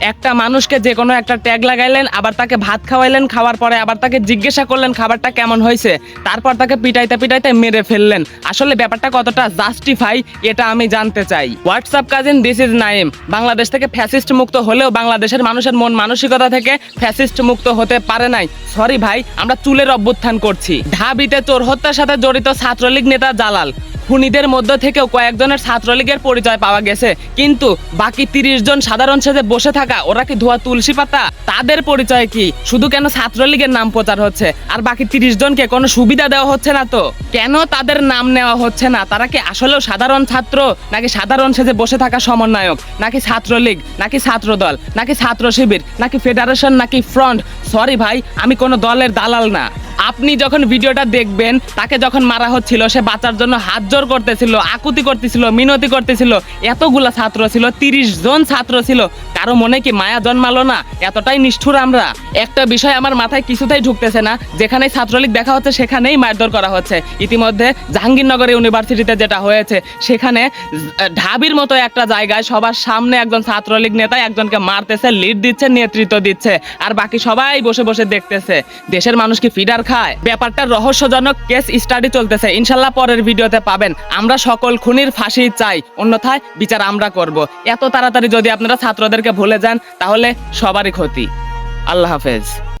একটা মানুষকে যে কোনো একটা ট্যাগ লাগাইলেন, আবার তাকে ভাত খাওয়াইলেন, খাওয়ার পরে আবার তাকে জিজ্ঞাসা করলেন খাবারটা কেমন হয়েছে। তারপর তাকে পিটাইতে পিটাইতে মেরে ফেললেন। আসলে ব্যাপারটা কতটা জাস্টিফাই এটা আমি জানতে চাই। WhatsApp cousin this is Naim Bangladesh থেকে ফ্যাসিস্ট মুক্ত হলেও বাংলাদেশের মানুষের মন মানসিকতা থেকে ফ্যাসিস্ট মুক্ত হতে পারে নাই। সরি ভাই, আমরা চুলের অভ্যুত্থান করছি। ঢাবিতে চোর হত্যার সাথে জড়িত ছাত্রলীগ নেতা জালাল। খুনিদের মধ্য থেকেও কয়েকজনের ছাত্রলীগের পরিচয় পাওয়া গেছে। কিন্তু বাকি তিরিশ জন সাধারণ সেজে বসে থাকা, ওরা কি ধোয়া তুলসী পাতা? তাদের পরিচয় কি? শুধু কেন ছাত্রলীগের নাম প্রচার হচ্ছে? আর বাকি তিরিশ জনকে কোনো সুবিধা দেওয়া হচ্ছে না তো? কেন তাদের নাম নেওয়া হচ্ছে না? তারা কি আসলেও সাধারণ ছাত্র? নাকি সাধারণ সেজে বসে থাকা সমন্বয়ক? নাকি ছাত্রলীগ? নাকি ছাত্রদল? নাকি ছাত্র শিবির? নাকি ফেডারেশন? নাকি ফ্রন্ট? সরি ভাই, আমি কোনো দলের দালাল না। আপনি যখন ভিডিওটা দেখবেন, তাকে যখন মারা হচ্ছিল, সে বাঁচার জন্য হাত জোর করতেছিল, আকুতি করতেছিল, মিনতি করতেছিল, এতগুলা ছাত্র ছিল, তিরিশ জন ছাত্র ছিল কারও মনে কি মায়া জন্মালো না? এতটাই নিষ্ঠুর আমরা। একটা বিষয় আমার মাথায় কিছুতেই ঢুকতেছে না। যেখানে ছাত্রলীগ দেখা হচ্ছে, সেখানেই মারধর করা হচ্ছে। ইতিমধ্যে জাহাঙ্গীরনগর ইউনিভার্সিটিতে যেটা হয়েছে, সেখানে ঢাবির মতো একটা জায়গায় সবার সামনে একজন ছাত্রলীগ নেতা একজনকে মারতেছে লিড দিচ্ছে, নেতৃত্ব দিচ্ছে। আর বাকি সবাই বসে বসে দেখতেছে। দেশের মানুষ কি ফিডার খায়? ব্যাপারটা রহস্যজনক কেস স্টাডি চলতেছে। ইনশাল্লাহ পরের ভিডিওতে পাবেন। আমরা সকল খুনির ফাঁসি চাই। অন্যথায় বিচার আমরা করব। এত তাড়াতাড়ি যদি আপনারা ছাত্রদেরকে ভুলে যান তাহলে সবারই ক্ষতি। আল্লাহ হাফেজ।